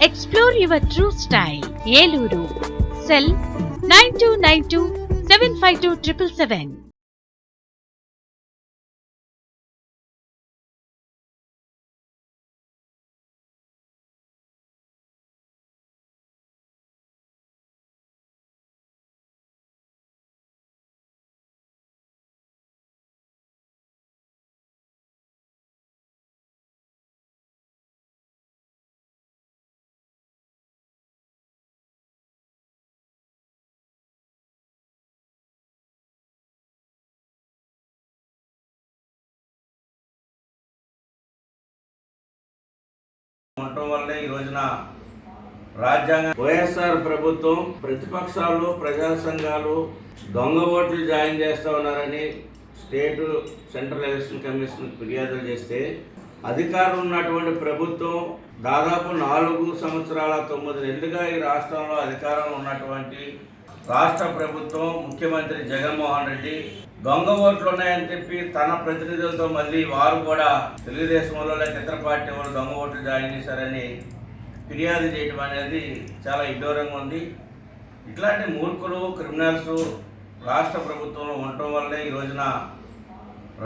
Explore your true style. Yeluru. Cell 9292 752 777. ఉండడం వల్లే ఈ రోజున రాజ్యాంగ వైఎస్ఆర్ ప్రభుత్వం ప్రతిపక్షాలు ప్రజా సంఘాలు దొంగ ఓట్లు జాయిన్ చేస్తూ ఉన్నారని స్టేట్ సెంట్రల్ ఎలక్షన్ కమిషన్ ఫిర్యాదులు చేస్తే అధికారులు ఉన్నటువంటి ప్రభుత్వం దాదాపు నాలుగు సంవత్సరాల తొమ్మిది నెలలుగా ఈ రాష్ట్రంలో అధికారంలో ఉన్నటువంటి రాష్ట్ర ప్రభుత్వం ముఖ్యమంత్రి జగన్మోహన్ రెడ్డి దొంగ ఓట్లు ఉన్నాయని చెప్పి తన ప్రతినిధులతో మళ్ళీ వారు కూడా తెలుగుదేశంలో లేక ఇతర పార్టీ వాళ్ళు దొంగ ఓట్లు జాయిన్ చేశారని ఫిర్యాదు చేయడం అనేది చాలా ఇడ్డూరంగా ఉంది. ఇట్లాంటి మూర్ఖులు క్రిమినల్స్ రాష్ట్ర ప్రభుత్వంలో ఉండటం వల్లే ఈ రోజున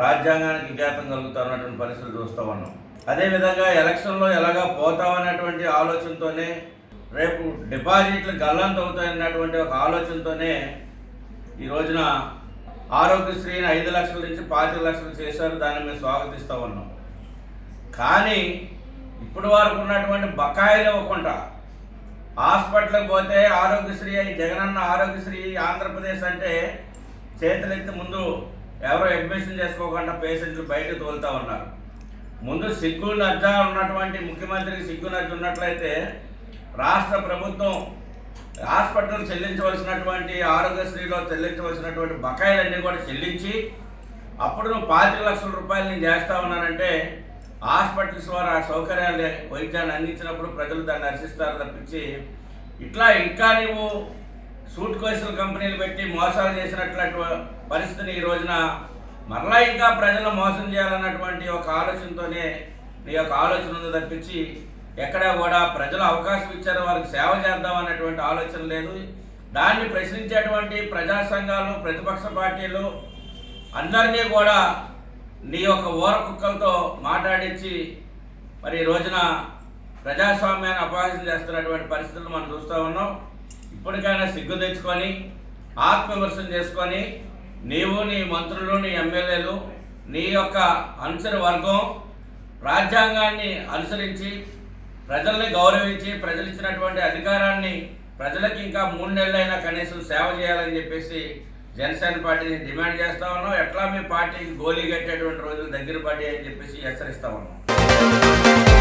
రాజ్యాంగానికి విఘాతం కలుగుతున్నటువంటి పరిస్థితులు చూస్తూ ఉన్నాం. అదేవిధంగా ఎలక్షన్లో ఎలాగా పోతామనేటువంటి ఆలోచనతోనే రేపు డిపాజిట్లు గల్లంత అవుతాయన్నటువంటి ఒక ఆలోచనతోనే ఈ రోజున ఆరోగ్యశ్రీని ఐదు లక్షల నుంచి పాతిక లక్షలు చేశారు దాన్ని మేము స్వాగతిస్తూ ఉన్నాం. కానీ ఇప్పుడు వరకు ఉన్నటువంటి బకాయిలు ఇవ్వకుండా హాస్పిటల్కి పోతే ఆరోగ్యశ్రీ జగనన్న ఆరోగ్యశ్రీ ఆంధ్రప్రదేశ్ అంటే చేతులెత్తి ముందు ఎవరో అడ్మిషన్ చేసుకోకుండా పేషెంట్లు బయటకు తోలుతా ఉన్నారు. ముందు సిగ్గు లజ్జ ఉన్నటువంటి ముఖ్యమంత్రికి సిగ్గు లజ్జ ఉన్నట్లయితే రాష్ట్ర ప్రభుత్వం హాస్పిటల్ చెల్లించవలసినటువంటి ఆరోగ్యశ్రీలో చెల్లించవలసినటువంటి బకాయిలన్నీ కూడా చెల్లించి అప్పుడు నువ్వు పాతిక లక్షల రూపాయలు నేను చేస్తా ఉన్నానంటే హాస్పిటల్స్ వారు ఆ సౌకర్యాలు వైద్యాన్ని అందించినప్పుడు ప్రజలు దాన్ని హర్షిస్తారు తప్పించి ఇట్లా ఇంకా నువ్వు సూట్ కేసుల కంపెనీలు పెట్టి మోసాలు చేసినట్లు పరిస్థితిని ఈ రోజున మరలా ఇంకా ప్రజలను మోసం చేయాలన్నటువంటి ఒక ఆలోచనతోనే నీ యొక్క ఆలోచన ఉంది తప్పించి ఎక్కడ కూడా ప్రజలు అవకాశం ఇచ్చారు వారికి సేవ చేద్దాం అన్నటువంటి ఆలోచన లేదు. దాన్ని ప్రశ్నించేటువంటి ప్రజా సంఘాలు ప్రతిపక్ష పార్టీలు అందరినీ కూడా నీ యొక్క ఓర కుక్కలతో మాట్లాడించి మరి రోజున ప్రజాస్వామ్యాన్ని అపహాసం చేస్తున్నటువంటి పరిస్థితులు మనం చూస్తూ ఉన్నాం. ఇప్పటికైనా సిగ్గు తెచ్చుకొని ఆత్మవిమర్శన చేసుకొని నీవు నీ మంత్రులు నీ ఎమ్మెల్యేలు నీ యొక్క అనుసరి వర్గం రాజ్యాంగాన్ని అనుసరించి ప్రజల్ని గౌరవించి ప్రజలు ఇచ్చినటువంటి అధికారాన్ని ప్రజలకు ఇంకా మూడు నెలలైనా కనీసం సేవ చేయాలని చెప్పేసి జనసేన పార్టీని డిమాండ్ చేస్తా ఉన్నాం. ఎట్లా మీ పార్టీకి గోలీ కట్టేటువంటి రోజులు దగ్గర పడ్డాయని అని చెప్పేసి హెచ్చరిస్తా ఉన్నాం.